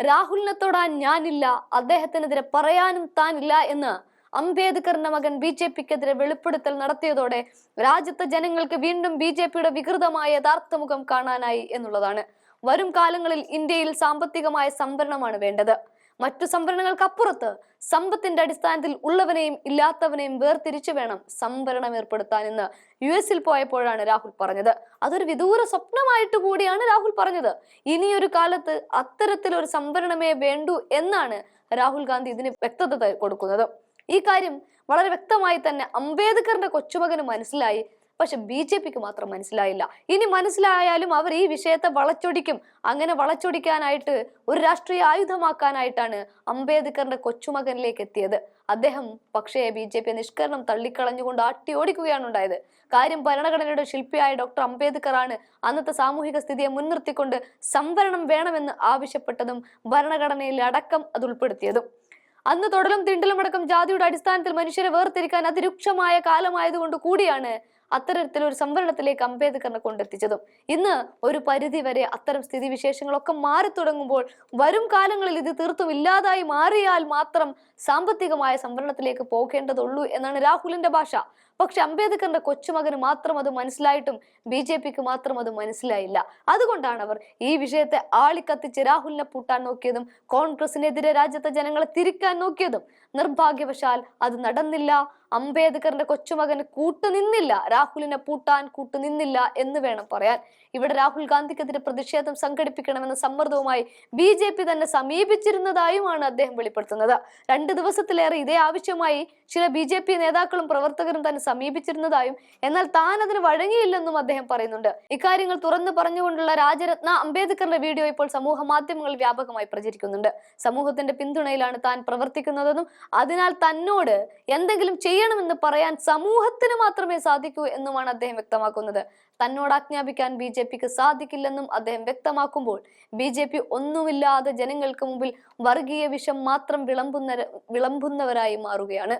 രാഹുലിനെ തൊടാൻ ഞാനില്ല അദ്ദേഹത്തിനെതിരെ പറയാനും താനില്ല എന്ന് അംബേദ്കറിന്റെ മകൻ ബി ജെ പിക്കെതിരെ വെളിപ്പെടുത്തൽ നടത്തിയതോടെ രാജ്യത്തെ ജനങ്ങൾക്ക് വീണ്ടും ബി ജെ പിയുടെ വികൃതമായ യഥാർത്ഥ മുഖം കാണാനായി എന്നുള്ളതാണ്. വരും കാലങ്ങളിൽ ഇന്ത്യയിൽ സാമ്പത്തികമായ സംവരണമാണ് വേണ്ടത്. മറ്റു സംവരണങ്ങൾക്കപ്പുറത്ത് സമ്പത്തിന്റെ അടിസ്ഥാനത്തിൽ ഉള്ളവനെയും ഇല്ലാത്തവനെയും വേർതിരിച്ചു വേണം സംവരണം ഏർപ്പെടുത്താൻ എന്ന് യു എസിൽ പോയപ്പോഴാണ് രാഹുൽ പറഞ്ഞത്. അതൊരു വിദൂര സ്വപ്നമായിട്ട് കൂടിയാണ് രാഹുൽ പറഞ്ഞത്. ഇനിയൊരു കാലത്ത് അത്തരത്തിലൊരു സംവരണമേ വേണ്ടൂ എന്നാണ് രാഹുൽ ഗാന്ധി ഇതിന് വ്യക്തത കൊടുക്കുന്നത്. ഈ കാര്യം വളരെ വ്യക്തമായി തന്നെ അംബേദ്കറിന്റെ കൊച്ചുമകന് മനസ്സിലായി. പക്ഷെ ബി ജെ പിക്ക് മാത്രം മനസ്സിലായില്ല. ഇനി മനസ്സിലായാലും അവർ ഈ വിഷയത്തെ വളച്ചൊടിക്കും. അങ്ങനെ വളച്ചൊടിക്കാനായിട്ട് ഒരു രാഷ്ട്രീയ ആയുധമാക്കാനായിട്ടാണ് അംബേദ്കറിന്റെ കൊച്ചുമകനിലേക്ക് എത്തിയത്. അദ്ദേഹം പക്ഷേ ബി ജെ പി നിഷ്കരണം തള്ളിക്കളഞ്ഞുകൊണ്ട് ആട്ടി ഓടിക്കുകയാണ് ഉണ്ടായത്. കാര്യം ഭരണഘടനയുടെ ശില്പിയായ ഡോക്ടർ അംബേദ്കർ ആണ് അന്നത്തെ സാമൂഹിക സ്ഥിതിയെ മുൻനിർത്തിക്കൊണ്ട് സംവരണം വേണമെന്ന് ആവശ്യപ്പെട്ടതും ഭരണഘടനയിൽ അടക്കം അത് ഉൾപ്പെടുത്തിയതും. അന്ന് തൊടലും തിണ്ടലും അടക്കം ജാതിയുടെ അടിസ്ഥാനത്തിൽ മനുഷ്യരെ വേർതിരിക്കാൻ അതിരൂക്ഷമായ കാലമായതുകൊണ്ട് കൂടിയാണ് അത്തരത്തിലൊരു സംവരണത്തിലേക്ക് അംബേദ്കറിനെ കൊണ്ടെത്തിച്ചതും. ഇന്ന് ഒരു പരിധി വരെ അത്തരം സ്ഥിതിവിശേഷങ്ങളൊക്കെ മാറി തുടങ്ങുമ്പോൾ വരും കാലങ്ങളിൽ ഇത് തീർത്തും ഇല്ലാതായി മാറിയാൽ മാത്രം സാമ്പത്തികമായ സംവരണത്തിലേക്ക് പോകേണ്ടതുള്ളൂ എന്നാണ് രാഹുലിന്റെ ഭാഷ. പക്ഷെ അംബേദ്കറിന്റെ കൊച്ചുമകന് മാത്രം അത് മനസ്സിലായിട്ടും ബി ജെ പിക്ക് മാത്രം അത് മനസ്സിലായില്ല. അതുകൊണ്ടാണ് അവർ ഈ വിഷയത്തെ ആളിക്കത്തിച്ച് രാഹുലിനെ പൂട്ടാൻ നോക്കിയതും കോൺഗ്രസിനെതിരെ രാജ്യത്തെ ജനങ്ങളെ തിരിക്കാൻ നോക്കിയതും. നിർഭാഗ്യവശാൽ അത് നടന്നില്ല. അംബേദ്കറിന്റെ കൊച്ചുമകന് കൂട്ടുനിന്നില്ല. രാഹുലിനെ പൂട്ടാൻ കൂട്ടുനിന്നില്ല എന്ന് വേണം പറയാൻ. ഇവിടെ രാഹുൽ ഗാന്ധിക്കെതിരെ പ്രതിഷേധം സംഘടിപ്പിക്കണമെന്ന സമ്മർദ്ദവുമായി ബി ജെ പി തന്നെ സമീപിച്ചിരുന്നതായുമാണ് അദ്ദേഹം വെളിപ്പെടുത്തുന്നത്. രണ്ട് ദിവസത്തിലേറെ ഇതേ ആവശ്യമായി ചില ബി ജെ പി നേതാക്കളും പ്രവർത്തകരും തന്നെ സമീപിച്ചിരുന്നതായും എന്നാൽ താൻ അതിന് വഴങ്ങിയില്ലെന്നും അദ്ദേഹം പറയുന്നുണ്ട്. ഇക്കാര്യങ്ങൾ തുറന്നു പറഞ്ഞുകൊണ്ടുള്ള രാജരത്ന അംബേദ്കറിന്റെ വീഡിയോ ഇപ്പോൾ സമൂഹ മാധ്യമങ്ങളിൽ വ്യാപകമായി പ്രചരിക്കുന്നുണ്ട്. സമൂഹത്തിന്റെ പിന്തുണയിലാണ് താൻ പ്രവർത്തിക്കുന്നതെന്നും അതിനാൽ തന്നോട് എന്തെങ്കിലും ചെയ്യണമെന്ന് പറയാൻ സമൂഹത്തിന് മാത്രമേ സാധിക്കൂ എന്നുമാണ് അദ്ദേഹം വ്യക്തമാക്കുന്നത്. തന്നോട് ആജ്ഞാപിക്കാൻ ബി ജെ പിക്ക് സാധിക്കില്ലെന്നും അദ്ദേഹം വ്യക്തമാക്കുമ്പോൾ ബി ജെ പി ഒന്നുമില്ലാതെ ജനങ്ങൾക്ക് മുമ്പിൽ വർഗീയ വിഷം മാത്രം വിളമ്പുന്ന വിളമ്പുന്നവരായി മാറുകയാണ്.